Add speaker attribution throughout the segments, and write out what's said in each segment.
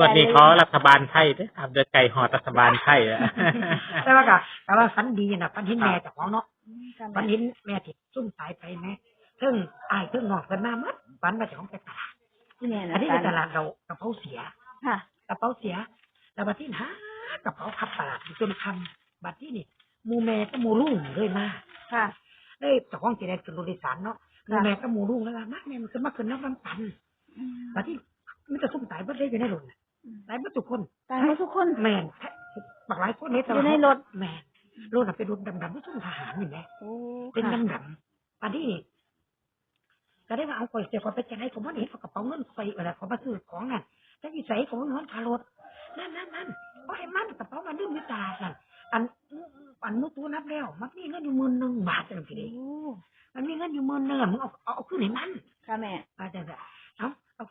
Speaker 1: วันนี้ขอรัฐบาลไทยเด้อครับเดือไก่หอดรัฐบาลไทยอะ
Speaker 2: แต่ว่าก็แต่ว่าฝันดีนะฝันเห็นแม่เจ้าของเนาะ
Speaker 3: ค่ะ
Speaker 2: ฝัน
Speaker 3: แม่
Speaker 2: เห็นแม่ที่ซุ่มสายไปแม่เพิ่งอายเพิ่งนอกกันมามัดฝันมาจากของไปตลาด
Speaker 3: ที่แม่
Speaker 2: อั
Speaker 3: นะ
Speaker 2: นนี้ในตลาดเรากระเป๋าเสีย
Speaker 3: ค่ะ
Speaker 2: กระเป๋าเสียแล้วบัดที่หากระเป๋าพับตลาดจนคำบัดที่นี่หมูแม่ก็หมูลุ่งเลยมา
Speaker 3: ค่ะ
Speaker 2: เลยเจ้าของจีได้ขึ้นรถโดยสารเนาะหมูแม่ก็หมูลุ่งแล้วล่ะมาแม่มันขึ้นมาขึ้นน้ำมันปันบัดที่ มันจะซุ่มตายเบิดเลยอยู่ในรถน่ะตายเบิดทุกคน
Speaker 3: ตายหมดทุกคน
Speaker 2: แม่นแท้บักหลายคนเลยแต่
Speaker 3: อยู่
Speaker 2: ว่า
Speaker 3: ในรถ
Speaker 2: แม่นรถน่ะเป็นรถดำๆที่ซุ่มทหารนี่แหละ
Speaker 3: โอ้
Speaker 2: เป็น
Speaker 3: ค่ะ
Speaker 2: ดำๆอันนี้นี่ก็ได้ว่าเอาไปเสียก่อนไปจะให้ผมว่าเห็นเอากระเป๋าเงินไปอะไรเขามาซื้อของน่ะแล้วอยู่ใส่ของเงินคารถนั่นนั่นนั่นเพราะไอ้มันกระเป๋ามันดื้อมิตาสั่นอันอันมุตูนับแล้ว มันมีเงินอยู่หมื่นหนึ่งบาทจังสิ
Speaker 3: โอ้
Speaker 2: มันมีเงินอยู่หมื่นหนึ่งอะมึงเอาเอาเอาขึ้นให้มัน
Speaker 3: ค่ะแม่
Speaker 2: อาจารย์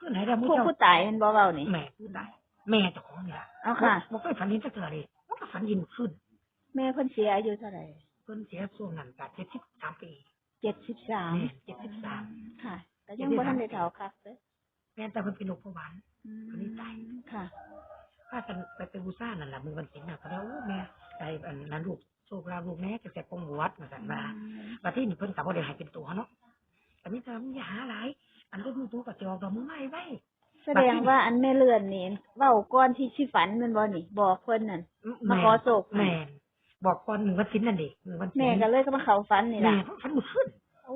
Speaker 2: ขึ้นให้ได้มึง
Speaker 3: ผู้
Speaker 2: เจ้า
Speaker 3: ผู้ตายมันบ่เบานี่
Speaker 2: แม่พูดได้แม่เจ้าของเนี่ย
Speaker 3: เอาค่ะ
Speaker 2: บอกเคยฝันเห็นจะเกิดเลยมันก็ฝันเห็นขึ้น
Speaker 3: แม่เพิ่นเสียอายุเท่าไหร่
Speaker 2: เพิ่นเสียช่วงนั้นจากเจ็ดสิบสามปี
Speaker 3: เจ็ดสิบสาม
Speaker 2: แม่เจ็ดสิบสาม
Speaker 3: ค่ะแต่ยังบ่ทันได้เฒ่าคักเด้อ
Speaker 2: แม่แต่เพิ่นเป็นโรคเบาหวาน
Speaker 3: อืม
Speaker 2: อันนี้ตาย
Speaker 3: ค่ะ
Speaker 2: ป้ากันไปไปบูซ่านั่นแหละมือวันศิลป์น่ะเขาเรียกโอ้แม่ใจอันนั้นลูกโชคลาภลูกแม่จะแสบปงวัดมาสั่นมาว่าที่นี่เพิ่นกับว่าได้ให้เป็นตัวเนาะอันนี้จะมึงอย่าหาหลาย อันเรื่องมึงตัวกับจอกดอกมึงไม่ไว้
Speaker 3: แสดงว่าอันแม่เลื่อนนี่เว้าก่อนที่สิฝันแมันบ่นี่บอกเพิ่นนั่นมาขอโศก
Speaker 2: แม่นบอกก่อนมือวันศิลป์นั่นเด็กมือวันศิลป์
Speaker 3: แม่ก็เลยก็มาเข้าฝันนี่
Speaker 2: แม่
Speaker 3: ล่ะ
Speaker 2: เพราะฝันมือขึ้น
Speaker 3: โอ้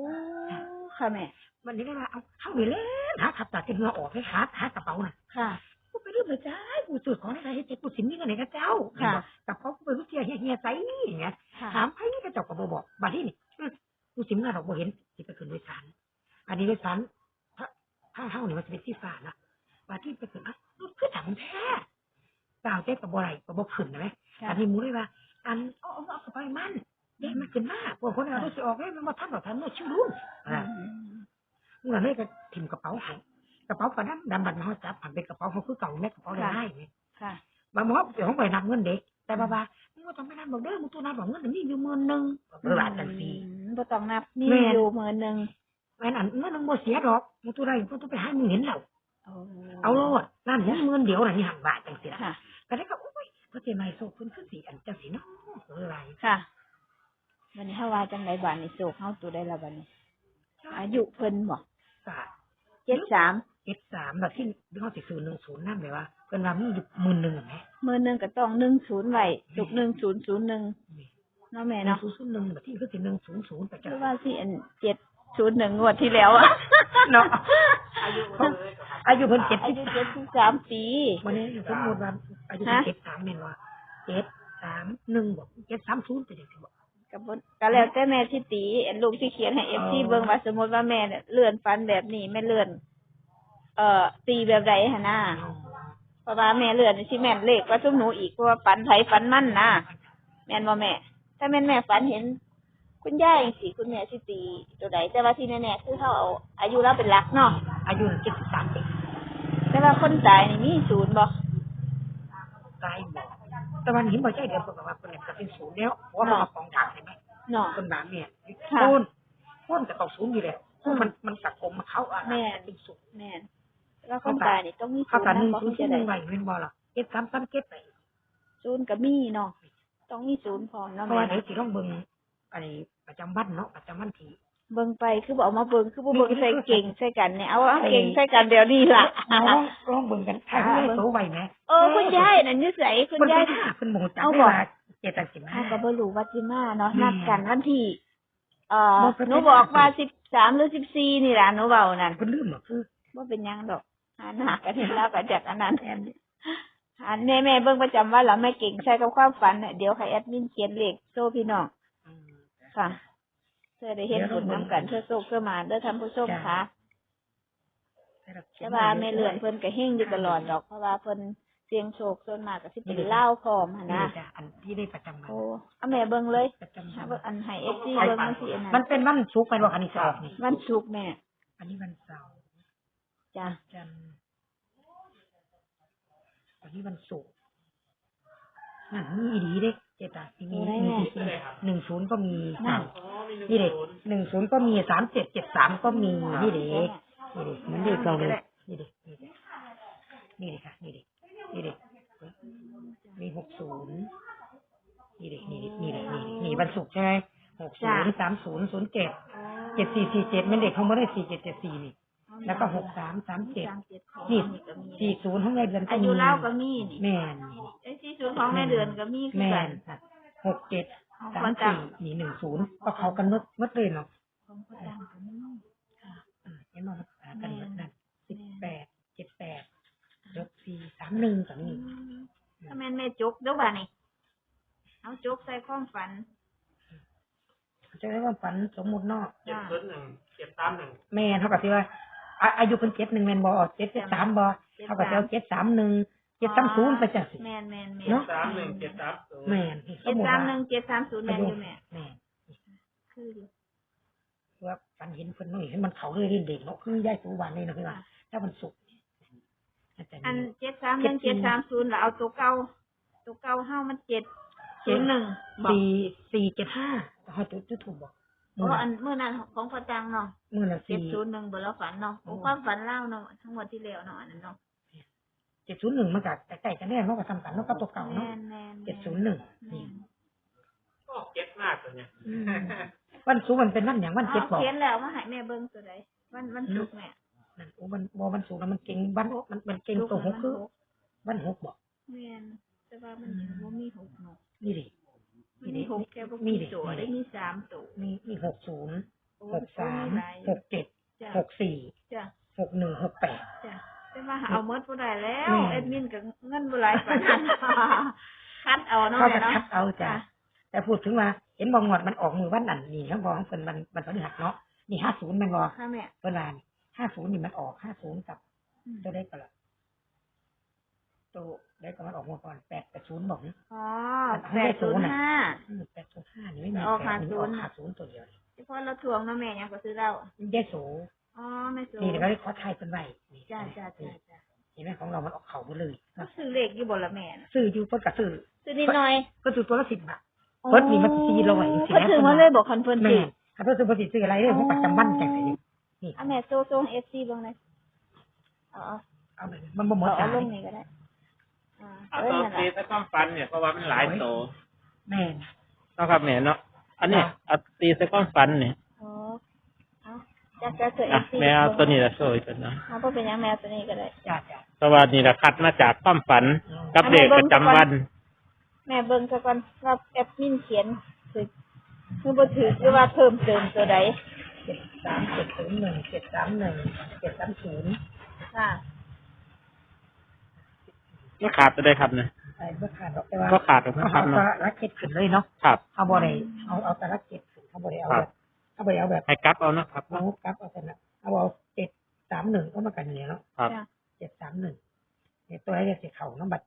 Speaker 3: ค่ะแม่
Speaker 2: วันนี้ได้ว่าเอาเข้าไปเล่นหาขับตาเต็มเหงือออกให้หาหากระเป๋าน่ะ
Speaker 3: ค่ะ
Speaker 2: กูไปเรื่องเลยจ้ากูสูตรของอะไรให้เจ็บกูสินนี่กันไหนกันเจ้า
Speaker 3: ค่ะ
Speaker 2: กระเป๋ากูไปรู้เจียเฮียเฮียใสอย่างเงี้ย
Speaker 3: ค่ะ
Speaker 2: ถามไผนี่ก็เจ้าก็บบอกบาดที่นี่อืมกูสิมงานดอกบ่เห็นสิไปขึ้นโดยสารอันนี้โดยสาร พระข้างเฮานี่มันจะเป็นที่ฟ้านะบาดที่ไปขึ้นอะรถคือถังแท้ดาวเจ๊กับบ่ไรกับบ่ขึ้นนะไหม
Speaker 3: ค่ะ
Speaker 2: อันนี้หมูเลยว่า อันเอาเอาเอากระเป๋าให้มันเด็กมันขึ้นมาพวกคนเอารถสิออกเลยมันมาทำแบบทันเมื่อชิวรุ่นอ่าเมื่อเลยก็ถิ่มกระเป๋าให้กระเป๋าปะนั้นดำบัดมาเขาจับผ่านเป็นกระเป๋าเขาคือเก่าแม่กระเป๋าได้ได้เนี่ย
Speaker 3: ค่ะ
Speaker 2: บางหมอเดี๋ยวเขาไปนับเงินเด็กแต่บาบามึงว่าต้องไปนับบอกเด้อมึงตัวนับบอกเงินแต่มีอยู่หมื่นหนึ่งเอออาจจะสี
Speaker 3: อืมบ่ต้องนับมี
Speaker 2: แม่
Speaker 3: อยู่หมื่นหนึง
Speaker 2: แม่นอันเงินนึงบ่เสียดอกมึงตัวใดมึงต้องไปหามึงเห็นแล้ว
Speaker 3: โอ้
Speaker 2: เอาโลดนั่นเห็นหมื่นเดียวน่ะนี่หันบาทจังสิล่ะ
Speaker 3: ค่ะ
Speaker 2: ก็ได้ก็อุ้ยพระเจ้าไม่โซ่ขึ้นขึ้นสีอันจังสีเนาะเอออะไร
Speaker 3: ค่ะวันนี้เฮาว่าจังไดบัดนี้โศกเฮาตัวได้ละบัดนี้ อายุเพิ่นบ่
Speaker 2: กะ
Speaker 3: 73
Speaker 2: เจ็ดสามแบบที่เขาสิซื้อหนึ่งศูนย์นั่นเลยว่าเพิ่นว่ามีอยู่หมื่นหนึ่งเห็นไหม
Speaker 3: มื้อหนึงก็ต้อง10ไว้สุก1001เนาะแม่
Speaker 2: หนึ่ง
Speaker 3: เนาะ
Speaker 2: ศูนย์ศูนย์หนึ่งแบบที่คือสิหนึ่งศูนย์ศูนย์แต่
Speaker 3: ห
Speaker 2: จะ
Speaker 3: รือว่าสิอัน 701งวดที่แล้วอะ
Speaker 2: เนาะอายุเพิ่นเจ็ด
Speaker 3: อา
Speaker 2: สิบ
Speaker 3: ยุ
Speaker 2: สาม
Speaker 3: 73ปี
Speaker 2: วันนี้สมมติว่าอายุเพิ่นเจ็ดสามเมนว่าเจ็ดสามหนึ่งบอกเจ็ดสามศูนย์จะเด็กบอก
Speaker 3: ก็บ่ก็แล้วแต่แม่ที่ตีอันลูกที่เขียนให้ FC เบิ่งว่าสมมุติว่าแม่เนี่ยเลื่อนฟันแบบนี้แม่เลื่อน เอ่อตีแบบใดหั่นน่ะเพราะว่าแม่เลือนสิแม่นเลขว่าซุมหนูอีกเพราะว่าฝันไผฝันมั่นนะแม่นบ่แม่ ถ้าแม่นแม่ฝันเห็น คุณยายสิคุณแม่สิตีตัวใดแต่ว่าที่แน่ๆคือเขาเอาอายุเราเป็นหลักเนาะ
Speaker 2: อายุเจ็ดสิบสามปี
Speaker 3: แต่ว่าคนตายนี่มีศูนย์บ่
Speaker 2: ตายบอกแต่วันนี้บ่ใช่เดี๋ยวบอกว่าคนเนี่ยจะเป็นศูนย์แล้วเพราะว่าเราเอาของด่างเห็นไหม
Speaker 3: เนาะ
Speaker 2: คนด่างเนี่ย
Speaker 3: ค่ะ
Speaker 2: โค่นโค่นจะต้องศูนย์อยู่แล้วเพราะมันมันสักกลมเขาอะ
Speaker 3: แม่
Speaker 2: เป็นศูนย์
Speaker 3: แม่นแต่ว่าคนตายนี่ต้องมีศู
Speaker 2: เขา
Speaker 3: นย์
Speaker 2: กันหนึ่ง
Speaker 3: นะบ่
Speaker 2: ศูนย์
Speaker 3: จะ
Speaker 2: ห
Speaker 3: ได้
Speaker 2: นึ่งไว้เป็นบ่ล่ะเจ็ดสามสามเจ็ดไป
Speaker 3: ศูนย์ก็มีเนาะต้องมีศูนย์พร้อมเนาะ
Speaker 2: เพราะ
Speaker 3: แม่
Speaker 2: ว่าเดี๋ยวสิต้องเบิ่ง ไอ้ประจำวันเนาะประจำวันที่
Speaker 3: เบิ่งไปคือบ่เอามาเบิ่งคือบ่เบิ่งใส่เก่งใส่กันเนี่ยเอาเอาเก่งใส่กันเดี๋ยวนี้ล่ะ
Speaker 2: เอาลองลองเบิ่งกันถ้าเขาได้โตไว้ไหม
Speaker 3: เออคุณยายนั่นนิสัยคุณ
Speaker 2: เพิ่น
Speaker 3: ยาย
Speaker 2: ไปหาเพิ่นบ่จัก
Speaker 3: เอา
Speaker 2: ได้
Speaker 3: บ่
Speaker 2: ว่าเจตสิมา
Speaker 3: เขาก็บ่รู้ว่าสิมาเนาะ
Speaker 2: อืม
Speaker 3: นัดกันวันที่เอ่อ
Speaker 2: บ่เป็น
Speaker 3: หนูบอกว่าสิบสามหรือสิบสี่นี่ล่ะหนูเว้านั่น
Speaker 2: เพิ่นลืมบ่คือ
Speaker 3: บ่เป็นหยังดอกหาหน้ากันเห็นแล้วก็จากอันนั้นอันแม่แม่เบิ่งประจำว่าเราไม่เก่งใช้กับความฝันน่ะเดี๋ยวให้แอดมินเขียนเลขโซ่พี่น้อง ค่ะ เพื่อได้เห็นผลนํกันเพื่อโชคเพื่อมาเด้อท่านผู้ชมค่ะแต่ว่าแม่เลื่อนเพิ่นก็เฮงอยู่ตลอดดอกเพราะว่าเพิ่นเสียงโชคส่วนมากก็สิเป็นเล่าวพร้อมหั่น
Speaker 2: นี่
Speaker 3: นะ
Speaker 2: จ้ะอันที่ได้ประจำวัน
Speaker 3: โอ้เอาแม่เบิ่งเลย
Speaker 2: ประจำ
Speaker 3: ถ้า
Speaker 2: วั
Speaker 3: เบิ่
Speaker 2: น
Speaker 3: งอันให้ FC เบิ่งมันสิอันนั้น
Speaker 2: มันเป็นวันศุกร์แม่นบ่คันนี้สิออกนี่
Speaker 3: วันศุกร์แม่
Speaker 2: อันนี้วันเสาร์
Speaker 3: จ้ะ
Speaker 2: จันทร์อันนี้วันศุกร์นั่นมีอีดีเด้ เจตาที่มีหนึ่งศูนย์ก็มี
Speaker 3: นั่น
Speaker 2: นี่เด็กหนึ่งศูนย์ก็มีสามเจ็ดเจ็ดสามก็มีนี่เด็กนี่เด็กมันเด็กเราเลยนี่เด็กนี่เด็กนี่เลยค่ะนี่เลยนี่เลยมีหกศูนย์นี่เลยนี่เลยนี่เลยนี่เลยนี่วันศุกร์ใช่ไหมหกศูนย์สามศูนย์ศูนย์เจ็ดเจ็ดสี่สี่เจ็ดมันเด็กเขาไม่ได้สี่เจ็ดเจ็ดสี่นี่แล้วก็หกสามสามเจ็ด
Speaker 3: สามเจ็ดของ
Speaker 2: นี่
Speaker 3: นี่ก็มี
Speaker 2: สี่ศูนย์ของยายเดือนก็
Speaker 3: อา
Speaker 2: มี
Speaker 3: ยุเล่าก็มีนี่
Speaker 2: แม่ น
Speaker 3: ไอ้สี่ศูนย์ของแม่เดือนก็มีคือ
Speaker 2: แม่
Speaker 3: กัน
Speaker 2: นค่ะหกเจ็ด
Speaker 3: ของ
Speaker 2: สา
Speaker 3: พ่อ
Speaker 2: ม
Speaker 3: ตัง
Speaker 2: สี่นี่หนึ่งศูนย์ก็เขากันมืดมืดเลยเนาะ
Speaker 3: ของพ่อตังก็มีค่ะ
Speaker 2: อ่าเห็นมั้ยหากันมืดนั่นสิบแปดเจ็ดแปดยกสี่สามหนึ่งกับนี่
Speaker 3: ถ้าแม่นแม่จกเด้อบ่านี่เอาจกใส่ความฝัน
Speaker 2: จะได้ว่าฝันสมมุติเนาะ
Speaker 1: เจ็ดศูนย์หนึ่งเจ็ดสามหนึ่ง
Speaker 2: แม่เท่ากับที่ว่าอะอายุเป็นเจ็ดหนึ่งแม่นบอเจ็ดเจ็ดสามบอเท่ากับที่เอาเจ็ดสามหนึ่ง เจ็ดสามศูนย์ไปจังสิ
Speaker 3: แม่นแม่นแม่น
Speaker 2: เนาะ
Speaker 1: สามหนึ่งเจ็ดสามศูนย์
Speaker 2: แม่น
Speaker 3: เจ็ดสามหนึ่งเจ็ดสามศูนย์แม่นอยู่แม่
Speaker 2: แม่น
Speaker 3: คืออยู่
Speaker 2: ว่าฝันเห็นเพิ่นน้อยเห็นมันเขาเลยเล่นเด็กเนาะคือยายสูวันนี่นะคือว่าถ้ามันสุกอาจจะ
Speaker 3: อัน
Speaker 2: มี
Speaker 3: เจ็ดสามหนึ่งเจ็ดสามศูนย์แล้วเอาตัวเก่าตัวเก่าเฮ้ามันเจ็ดศูนย์หนึ่งบอก
Speaker 2: สี่สี่เจ็ดห้าเขาจุดจุดถูกบอก
Speaker 3: เพราะอันเมื่อนั้นของพ่อจังเนาะ
Speaker 2: มื่อละ
Speaker 3: เจ็ด
Speaker 2: สี่
Speaker 3: ศูนย์หนึ่งเบอร์เราฝันเนาะผมความฝันเล่าเนาะทั้งหมดที่แล้วเนาะอันนั้นเนาะ
Speaker 2: เจ็ดศูนย์หนึ่งมันกับแต่ใกล้กันแน่เนาะก็ทำกันเนาะกับตัวเก่าเนาะ
Speaker 3: แม่นแม่น
Speaker 2: เจ็ดศูนย์หนึ่ง
Speaker 3: แม่
Speaker 2: นี่
Speaker 3: น
Speaker 1: ก็เจ็ดมากตัวเนี้ย
Speaker 2: อืมวันศุกร์มันเป็นวันอย่างวันเจ็ดบอก
Speaker 3: เขียนแล้วมาให้แม่เบิ่งตัวใดวันวันศุกร์แม่
Speaker 2: นั่นโอ้มันบอมันสูงแล้วมันเก่งวันมันมันเก่งตัวหกคือวันหกบอก
Speaker 3: แม่นแต่ว่ามันบ่มีหกเนาะ
Speaker 2: นี่ดิ
Speaker 3: มันมีหกแค่บ่
Speaker 2: มี
Speaker 3: มี
Speaker 2: ดิ
Speaker 3: ตัว
Speaker 2: มีดิ
Speaker 3: ได้มีสามตัว
Speaker 2: มีมีหกศูนย์
Speaker 3: โอ้
Speaker 2: หกสาม
Speaker 3: หลาย
Speaker 2: หกเจ็ด
Speaker 3: จ้ะ
Speaker 2: หกสี่
Speaker 3: จ้ะ
Speaker 2: หกหนึ่งหกแปด
Speaker 3: จ้ะแต่ว่าเอาหมดบ่ได้แล้ว
Speaker 2: แม่
Speaker 3: แอดมินก็เงินบ่หลายปานนั้นคัดเอาเนาะ
Speaker 2: เขา
Speaker 3: แม่
Speaker 2: จะ
Speaker 3: เนาะ
Speaker 2: คัดเอาจ้ะแต่พูดถึงว่าเห็นบองงวดมันออกมือวันนั้นนี่ทั้งบองเป็นมันมันพฤหัสเนาะนี่ห้าศูนย์มันบอ
Speaker 3: ค่ะแม่
Speaker 2: เวลาห้าศูนย์นี่มันออกห้าศูนย์กับ
Speaker 3: อืม
Speaker 2: ตัวได้ก็ละตัวได้ก็มันออกมาก่อนแปดแปดศูนย์บอกนี่
Speaker 3: อ๋อ
Speaker 2: ให้ได้ศูนย์น่ะ
Speaker 3: 805
Speaker 2: อืมแปดศูนย์ห้านี่ไม่มี
Speaker 3: ออก
Speaker 2: แปดนี่ออก
Speaker 3: 50
Speaker 2: ห้าศูนย์ตัวเดียว
Speaker 3: เฉพาะเราทวงเนาะแม่ยังก็ซื้อเรา
Speaker 2: ได้โส
Speaker 3: อ๋อแม่ซื้อ
Speaker 2: นี่เดี๋ยวก็ได้ขอไทยเป็นไรนี่
Speaker 3: จ้าจ้าจ้าจ้า
Speaker 2: เห็นไหมของเรามันออกเขาหมดเลย
Speaker 3: ก็ซื้อเลขอยู่บ่ละแม่น่ะ
Speaker 2: ซื้ออยู่เพิ่นกับซื้อ
Speaker 3: ซื้อนิดหน่อย
Speaker 2: เพิ่นซื้อตัวละสิบบาทเพิ่นนี่มันสี่ร้อยสิ
Speaker 3: เพิ่นถือมาเลยบอกคันเพิ่น
Speaker 2: แม่
Speaker 3: ซื้อ
Speaker 2: ถ้าเพิ่นซื้อเพิ่นสิซื้ออะไรเนี่ยผมประจำวันแข่งเลยนี่
Speaker 3: อะแม่โซ่โซ่เอฟซีเบิ่งเลยเอาเอา
Speaker 2: เอาไปมันบ่หมด
Speaker 3: เอา
Speaker 2: จ่า
Speaker 3: เอาลง
Speaker 2: ย
Speaker 3: นี่ก็ได้อ่า
Speaker 1: เอา
Speaker 3: เอ้ย
Speaker 1: ตัว
Speaker 3: นั่น
Speaker 1: ตี
Speaker 3: ล่ะ
Speaker 1: ถ้าความฟันเนี่ยเพราะว่ามันหลายโต
Speaker 2: แม่น
Speaker 1: เนาะครับแม่เนาะอันเนี้ยเอาตีใส่ความฟันเนี่ย
Speaker 3: อ๋อเอา จักจักตัวเอ
Speaker 1: อะ
Speaker 3: ฟซี
Speaker 1: แม่เอาตัวนี้ละโซ่อีกตัวเนาะ
Speaker 3: เอาบ่เป็นหยังแม่เอาตัวนี้ก็ได้
Speaker 2: จ้าจ้า
Speaker 1: เพราะว่านี่ละคัดมาจากความฝันกับเด็กประจำวัน
Speaker 3: แม่เบิ่งซะก่อนว่าแอดมินเขียนคือคือบ่ถือหรือว่าเพิ่มเติมตัวใด
Speaker 2: เจ็ดสามเจ็ดศูนย์หนึ่งเจ็ดสามหนึ่งเจ็ดสามศูนย์
Speaker 3: ค่ะ
Speaker 1: ไม่ขาดตัวได้ครับเนี่ย
Speaker 2: ไอ้เมื่อขาดดอกแต่ว่า
Speaker 1: ก็ขาดออก
Speaker 2: เขา
Speaker 1: นะครับ
Speaker 2: เอา
Speaker 1: เนาะ
Speaker 2: แต่ละเจ็ดขึ้นเลยเนาะ
Speaker 1: ครับ
Speaker 2: เขาบ่ได้เอาเอาแต่ละเจ็ดขึ้นเขาบ่ได้เอาแบบ เขาบ่ได้เอาแบบ
Speaker 1: ให้กลับเอาเนาะครับ
Speaker 2: เอากลับเอาแต่ละเอาเอาเจ็ดสามหนึ่งก็มากันเนี่ยเนาะ
Speaker 1: ครับ
Speaker 3: จ้ะ
Speaker 2: เจ็ดสามหนึ่งเนี่ยตัวไอ้เนี่ยสีเข่าน้ำบัตร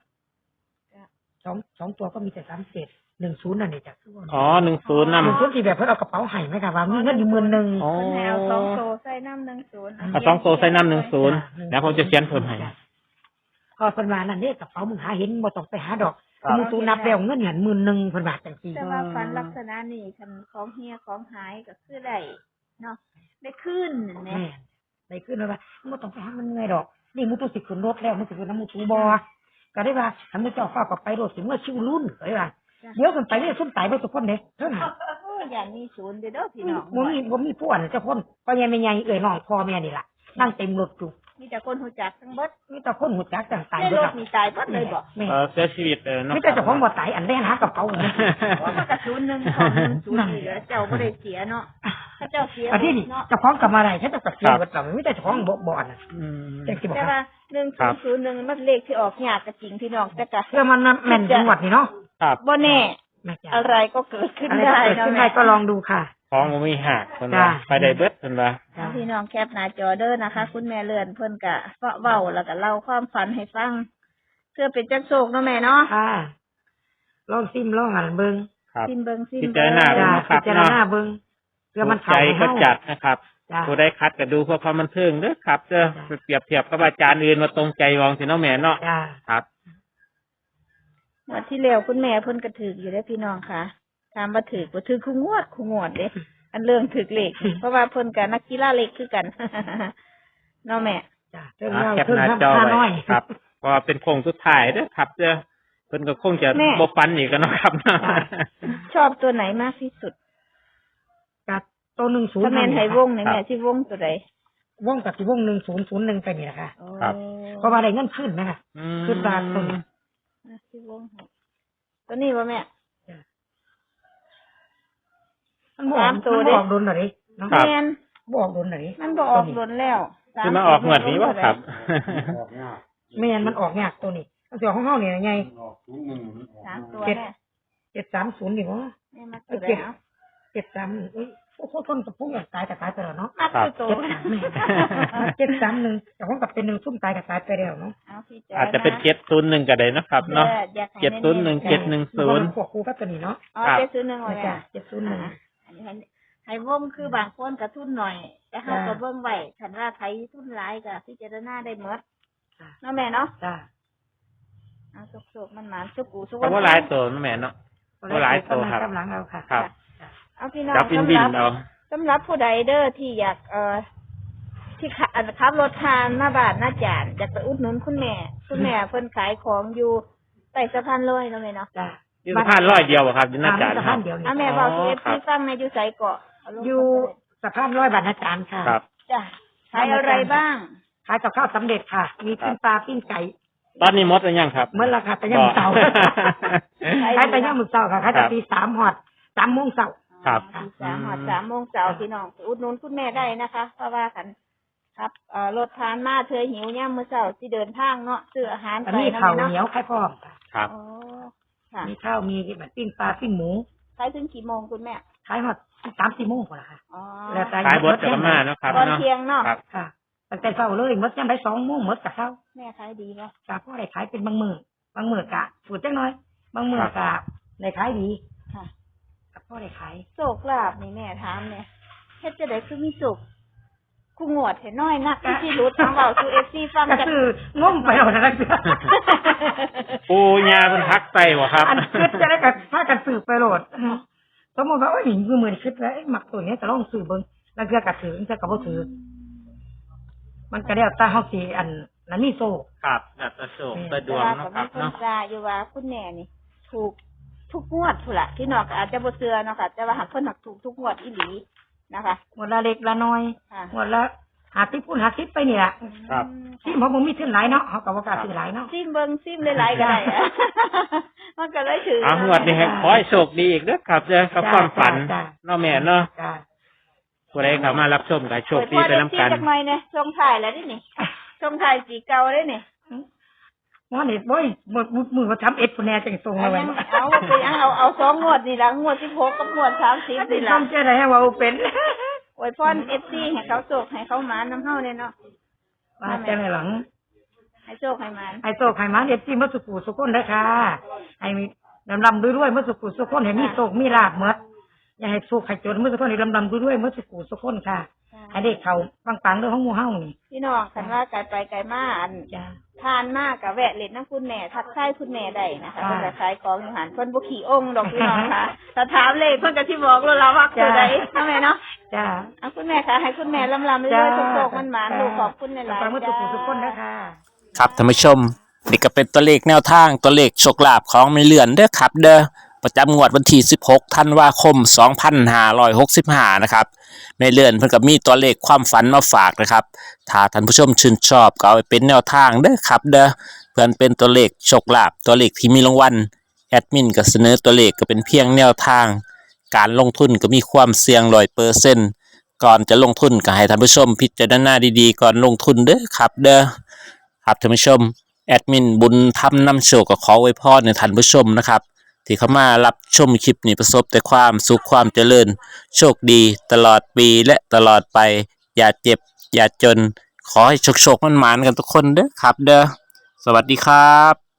Speaker 3: จ้ะ
Speaker 2: สองสองตัวก็มีแต่สามเจ็ดหนึ่งศูนย์นั่นนี่จ้ะ
Speaker 1: อ๋อหนึ่งศูนย์
Speaker 2: หนึ่ง
Speaker 1: นำ
Speaker 2: ศูนย์ที่แบบเพิ่นเอากระเป๋าไห้ไหมครับว่ามีเงินอยู่หมื่นหนึ่ง
Speaker 1: อ๋อ
Speaker 3: เพิ่นให้เอาสองโซใส่น้ำหนึ่งศูนย์
Speaker 1: เอาสองโซใส่น้ำหนึ่งศูนย์แล้วผมจะเขียนเพิ่มให้
Speaker 2: ก็เพิ่นว่านั่นเนี่ยกระเป๋ามึงหาเห็นบ่ต้องไปหาดอก
Speaker 1: ครับ
Speaker 2: มึงตูนับแล้วเงินหันหมื่นหนึ่งเพิ่นว่าจังซี่
Speaker 3: แต่ว่าฝันลักษณะนี้คันของเฮียของหายก็คือได้เนาะได้ขึ้นนั่นแหละ
Speaker 2: แม่นได้ขึ้นเลยว่ามึงบ่ต้องไปหามันเงยดอก นี่มึงต้องสิขึ้นรถแล้วมึงสิขึ้นน้ำมึงตูบ่ก็ได้ว่าถ้ามึงเจ้าฟ้าก็ไปรถสิเมื่อชิวรุ่นก็ได้ว่าเดี๋ยวกันไปเนี่ยซุ่มตายไปทุกคนเด้เท่านั้น
Speaker 3: โอ้ยอย่างมีศูนย์เด้อเด้อพี่น้อง
Speaker 2: บ่มีบ่มีผู้อ่านเจ้าคนพ่อใหญ่แม่ใหญ่เอ้ยน้องพ่อแม่นี่ล่ะนั่งเต็มรถอยู่
Speaker 3: มีแต่คนหูจักทั้งเบิด
Speaker 2: มีแต่คนหูจักต่างตาย
Speaker 3: ใน
Speaker 2: เบิ
Speaker 3: ร
Speaker 2: ด
Speaker 3: ถ
Speaker 2: ล่ะ
Speaker 3: มีตายเบิดเลยบ่
Speaker 2: แม่
Speaker 1: เออเสียชีวิตเออเนาะ
Speaker 2: มีแต่เจ้าของบ่ตายอันแรกหากระเป๋าเนี่ย
Speaker 3: เพราะมันก็ศูนย์หนึ่งของหนึ่งศูนย์นี่แหละเจ้าบ่ได้เสียเนาะถ้าเจ้าเสีย
Speaker 2: อันที่นี่
Speaker 3: เนาะ
Speaker 2: เจ้าของกลับมาได้แค่จะตัดเสียเบิดล่ะมีแต่เจ้าของบ่บ่อันน่ะ
Speaker 1: อืม
Speaker 2: จังสิบ่
Speaker 3: แต่
Speaker 2: ครั
Speaker 3: ว่า
Speaker 2: บ
Speaker 3: หนึ่งศูนย์ศูนย์หนึ่งมันเลขที่ออกยากก็จริงพี่น้องแต่ก็
Speaker 2: เพื่อมันแม่นจังหวัดนี่เนาะ
Speaker 1: ครับ
Speaker 3: บ่แน่
Speaker 2: แม่จ๋า
Speaker 3: อะไรก็เกิดขึ้น
Speaker 2: อะไร
Speaker 3: ได้
Speaker 2: ก็เกิด
Speaker 3: เนาะ
Speaker 2: ขึ้น
Speaker 3: แม่
Speaker 2: ได้ก็ลองดูค่ะ
Speaker 1: ของมันมีหักคนว่า
Speaker 2: จ้ะ
Speaker 1: ไปได้เบิดคนว่า
Speaker 2: จ้า
Speaker 3: พี่น้องแคปหน้าจอเด้อนะคะ คุณแม่เลื่อนเพิ่นกะเว้าแล้วก็เล่าความฝันให้ฟังเพื่อเป็นจักโศกเนาะแม่เนาะ
Speaker 2: ค่ะลองซิมลองอ่านเบิ่ง
Speaker 1: ครับ
Speaker 3: ซิมเบิงซิม
Speaker 1: พิ
Speaker 3: เบิ
Speaker 1: จารณา
Speaker 2: จ้า
Speaker 1: เบิ่งครับ
Speaker 2: พิจารณาเบิ่งเพื่อมัน
Speaker 1: ใจ
Speaker 2: เข้าให้
Speaker 1: ก็
Speaker 2: เฮา
Speaker 1: จัดนะครับ
Speaker 2: จ้า
Speaker 1: ผู้ได้คัดก็ดูเพื่อความบันเทิงเด้อครับเด้อ
Speaker 2: จ้ะ
Speaker 1: เปรียบเทียบกับอาจารย์อื่นมาตรงใจวองสิเนาะแม่เนาะ
Speaker 2: จ้า
Speaker 1: ครับ
Speaker 3: งวดที่แล้วคุณแม่เพิ่นก็ถืออยู่ได้อพี่น้องค่ะ ถามว่าถือบ่ถือคู่งวดคู่งวดเด้อันเรื่องถือเลขเพราะว่าเพิ่นก็นักกีฬาเล็กคือกันเนาะแม่
Speaker 2: จ้าเพิ่ม
Speaker 1: อะ
Speaker 2: เล่า
Speaker 1: แคป
Speaker 2: เพิ่ม
Speaker 1: หน้า
Speaker 2: ห้า
Speaker 1: จอ
Speaker 2: ห้า
Speaker 1: ไว้
Speaker 2: น้อย
Speaker 1: ครับเพราะว่าเป็นโค้งสุดท้ายเด้อครับเด้อเพิ่นก็คงจะ
Speaker 3: แม่
Speaker 1: บ่ฟันอีกกันเนาะครับเนาะ
Speaker 3: ชอบตัวไหนมากที่สุด
Speaker 2: กับตัวหนึ่งศูนย์
Speaker 3: ถ้าแมนไทยวงเนี่ยแม่ที่วงตัวใด
Speaker 2: วงกับที่วงหนึ่งศูนย์ศูนย์หนึ่งไปนี่แหละค่ะ
Speaker 1: ครับ
Speaker 2: เพราะว่าได้เงินขึ้นนะคะ
Speaker 1: อืม
Speaker 2: ขึ้นบาทตรง
Speaker 3: อะที่วงให้ตัวนี้ว่าแม่
Speaker 2: มันบอก
Speaker 3: สามตัว
Speaker 2: มัน
Speaker 3: ดิ
Speaker 2: บอกโดนหน่อยดิเนาะ
Speaker 1: ครับ
Speaker 3: แมน
Speaker 2: บอกโดนหน่อยดิ
Speaker 3: มันบอกออกหล่นแล้วส
Speaker 1: คือมาออกงวดนี้ว่าครับ
Speaker 2: ไม่งั้นมันออกยากตัวนี้มันเสียของเฮาเนี่ยไง
Speaker 3: สามตัว
Speaker 2: เจ็ด
Speaker 3: แม่
Speaker 2: เจ็ดสามศูนย์นี่วะ
Speaker 3: แม่มาตัวไหนเอา
Speaker 2: เจ็ดสามเอ้ยโอ้โหทนกับพวกอยากตายแต่ตายไปแล้วเนาะ
Speaker 3: มาตัวโต
Speaker 2: เจ็ดสามแม่เจ็ดสามหนึ่งแต่ของกับเป็นหนึ่งซุ่มตายกับตายไปแล้วเนาะ
Speaker 3: เอาพี่แอา
Speaker 1: จจะเป็นเจ็ดศูนย์หนึ่งก็ได้เนาะครับเนาะ
Speaker 3: อยากให้
Speaker 1: เจ็ดศูนย์หนึ่งเจ็ดหนึ่งศูนย์
Speaker 2: พวกครูกับตัวนี้เนาะ
Speaker 3: อ๋อ
Speaker 1: ครับ
Speaker 3: เจ็ดศูนย์หนึ่งว่า
Speaker 2: นะ
Speaker 3: แม่
Speaker 2: จ๊ะเจ็ดศูนย์หนึ่ง
Speaker 3: อันนี้ให้ให้วงคือบางคนกระทุนหน่อยแต่เขาก็เบิ่งไว้ฉันว่าใครทุนหลายก็พิจารณาได้หมด
Speaker 2: จ้ะ
Speaker 3: เนาะแม่เนาะ
Speaker 2: จ้า
Speaker 3: เอาสุกๆมันหมานสุกูสุก
Speaker 1: เพราะว่าหลายตัวเนาะแม่เนาะก็หลายตัวครับ
Speaker 2: กำลังเราค่ะ
Speaker 1: ครับ
Speaker 3: เอาพี่น้อง
Speaker 1: จับวินวิน
Speaker 3: สำหรับ
Speaker 1: เอา
Speaker 3: สำหรับผู้ใดเด้อที่อยากเอ่อที่ขับขับรถทานมาบาทหน้าจานอยากไปอุดหนุนคุณแม่ คุณแม่เพิ่นขายของอยู่ใต้สะพานลอยเนาะแม่เนาะ
Speaker 2: จ้า
Speaker 1: อยู่สะพานร้อยเดียวบ่ครับอยู่หน้าจาน
Speaker 2: สะ
Speaker 1: ครั
Speaker 2: พา
Speaker 1: บ
Speaker 2: นเดียวนี่
Speaker 3: เอาแม่บอก
Speaker 1: อ๋อ
Speaker 3: ทีเอฟ
Speaker 1: ครั
Speaker 3: ซี
Speaker 1: บ
Speaker 3: ฟังในอยู่ไสเกาะเาลง
Speaker 2: อยู่สะพานร้อยบาทอาจารย์ค่ะ
Speaker 1: ครับ
Speaker 3: จ้ะขายอะไรบ้าง
Speaker 2: ขายกับข้าวสำเร็จค่ะ มีปิ้งปลาปิ้งไก่
Speaker 1: ตอนนี้มดหรือยังครับ
Speaker 2: เมื่อราคาแต่ยังมือเสาร์ขายแต่ยังมือเสาร์ค่ะขายแต่ตีสามหอดสามโมงเสาร์
Speaker 1: ครับ
Speaker 3: ตีสามหอดสามโมงเช้าพี่น้องไปอุดหนุนคุณแม่ได้นะคะ เพราะว่ากันครับเอ่อรถทานมาเธอหิวย่ามมื้อเช้าที่เดินทางเนาะซื้ออาหาร
Speaker 2: แต่
Speaker 3: ไป
Speaker 2: มี
Speaker 3: เนาะ
Speaker 2: ข้าว
Speaker 3: แม่
Speaker 2: เหนี
Speaker 3: เนาะ
Speaker 2: ยวไข่พร้อมค่ะ
Speaker 1: ครับ
Speaker 3: อ๋อ ค่ะ
Speaker 2: มีข้าวมีแบบปิ้งปลาปิ้งหมู
Speaker 3: ขายถึงกี่โมงคุณแม่
Speaker 2: ขายหอดสามสี่โมงกว่าละค่ะ
Speaker 3: อ๋อ
Speaker 2: แล้วแต่
Speaker 1: ขายบดกับมาเนาะครับ
Speaker 3: ตอน
Speaker 1: เนาะ
Speaker 3: เที่ยงเนาะ
Speaker 1: ครับ
Speaker 2: ค่ะตั้งแต่เช้าเลยมดยังไปสองโมงมดกับข้าว
Speaker 3: แม่ขายดีป่ะ
Speaker 2: กะพ่อได้ขายเป็นบางมือบางมือกะสูตรจังน้อย บางมือกะได้ขายดี
Speaker 3: ค่ะ
Speaker 2: กับพ่อได้ขาย
Speaker 3: โศกลาบนี่แม่ถามเนี่ยเฮ็ดจะได้คือมีสุก กูงวดเห็นน้อยนักที่ที่รู้ทางเบาซูเอฟซีฟัง
Speaker 2: ก็
Speaker 3: จาก
Speaker 2: คืองงไปแล้วนะ
Speaker 1: ปูยาเป็นพักใส่บ่ครับ
Speaker 2: อันคิดจะได้กับถ้ากันสืบไปโหลดสมมติว่าโอ้ยมือมือคิดแล้วหมักตัวนี้จะลองสืบเบิ้งแล้วเพื่อกระถือเพื่อกับพ่ถือ มันก็ได้ตาเฮาสีอันนั้นนี่โซ่
Speaker 1: ครับนัดโชคสะดวก
Speaker 3: แต่
Speaker 1: เนาะ
Speaker 3: ว่า
Speaker 1: ครับ
Speaker 3: ก็มีคน
Speaker 1: เนาะ
Speaker 3: จาอยู่ว่าคุณแม่นี่ ถูกทุกงวดถูกละพี่น้องก็อาจจะบ่เชื่อเนาะค่ะแต่ว่าหากเพิ่นหักถูกทุกงวดอีหลี นะคะ
Speaker 2: หมดละเล็กละน้อย
Speaker 3: ค่ะ
Speaker 2: หมดละหาทิพพูดหาทิพไปนี่แหละ
Speaker 1: ครับ
Speaker 2: ที่เพราะผมมีทุนหลายเนาะเขากับว่ากล้าซื้อหลายเนาะ
Speaker 3: ซิมเบิงซิมหลายๆก็ได้อะมันก็เลยถือ
Speaker 1: เอางวดนี้ให้ขอให้โชคดีอีกเด้อครับเด้อกับความฝัน
Speaker 2: จ้ะ
Speaker 1: เนาะแม่เนาะ
Speaker 2: จ้า
Speaker 1: ผู้ใดเข้ามารับชมก็ให้โชคดีไปน้ำกัน
Speaker 3: เปิดพอได้ที่จักหน่อยเนี่ยชงถ่ายแล้วนี่นี่ชงถ่ายสีเก่าได้นี่
Speaker 2: ว่าเนี่ยโอ้ยมือมือมือมาทำเอ็ดคนแน่จังส่ง
Speaker 3: เอา
Speaker 2: มาไว้
Speaker 3: ยังเอาไปยังเอาเอาสองงวดนี่ละงวดที่หกกับงวดสามสิบ
Speaker 2: ก็
Speaker 3: นี่
Speaker 2: ท
Speaker 3: ละำ
Speaker 2: เจ้าไหนให้ว่าเป็น
Speaker 3: โอ้ยพรเอฟซีให้เขาโศกให้เขาหมานน้ำเฮาเนี่ยเนาะ
Speaker 2: มาเจ้าไหนหลัง
Speaker 3: ให้โศกให้หมาน
Speaker 2: ไอ้โตไข่มันเอ็ดซี่มัสุกูสุกุนนะค่ะไอ้มีลำลำด้วยๆมัสุกูสุกุนให้มีโศกมีลาบเมดอย่าให้สุกให้จนมัสุกุนให้ลำลำด้วยๆมัสุกูสุกุนค่ะให้เด็กเขาปังปังๆเรื่องของหมูเฮานี่
Speaker 3: พี่น้องคันว่าไกลไปไกลมาอัน
Speaker 2: จ้า
Speaker 3: ทานมากกับแวะเล่นน้ำคุณแม่ทักทายคุณแม่ได้นะคะ
Speaker 2: ค่ะ
Speaker 3: เพิ่นจะขายของอยู่หันเพิ่นบ่ขี่องค์ดอกพี่น้องค่ะถ้าถามเลยเพิ่นก็สิบอกเราว่าคือใดเนาะแม่เนาะ
Speaker 2: จ้า
Speaker 3: เอาคุณแม่ค่ะให้คุณแม่ลำลำเรื่อยๆโศกๆมันหมานๆลูกขอบคุณหลายๆ
Speaker 2: ปังมัสุกูสุกุนนะ
Speaker 3: จ้า
Speaker 2: คะ
Speaker 1: ครับท่านผู้ชมนี่ก็เป็นตัวเลขแนวทางตัวเลขโชคลาภของไม่เลื่อนเด้อครับ เด้อ ประจำงวดวันที่ 16ธันวาคม 2565 นะครับไม่เลื่อนเพิ่นก็มีตัวเลขความฝันมาฝากนะครับ ถ้าท่านผู้ชมชื่นชอบก็เอาไปเป็นแนวทางเด้อครับเด้อเพื่อนเป็นตัวเลขโชคลาภตัวเลขที่มีรางวัลแอดมินก็เสนอตัวเลขก็เป็นเพียงแนวทาง การลงทุนก็มีความเสี่ยงร้อยเปอร์เซ็นต์ก่อนจะลงทุนก็ให้ท่านผู้ชมพิจารณาดีๆ ก่อนลงทุนเด้อครับเด้อครับท่านผู้ชมแอดมินบุญทำนำโชคก็ขอไว้พรในท่านผู้ชมนะครับ ที่เข้ามารับชมคลิปนี้ประสบแต่ความสุขความเจริญ โชคดีตลอดปีและตลอดไป อย่าเจ็บ อย่าจน ขอให้โชคๆมันหมานกันทุกคนเด้อครับ เด้อสวัสดีครับ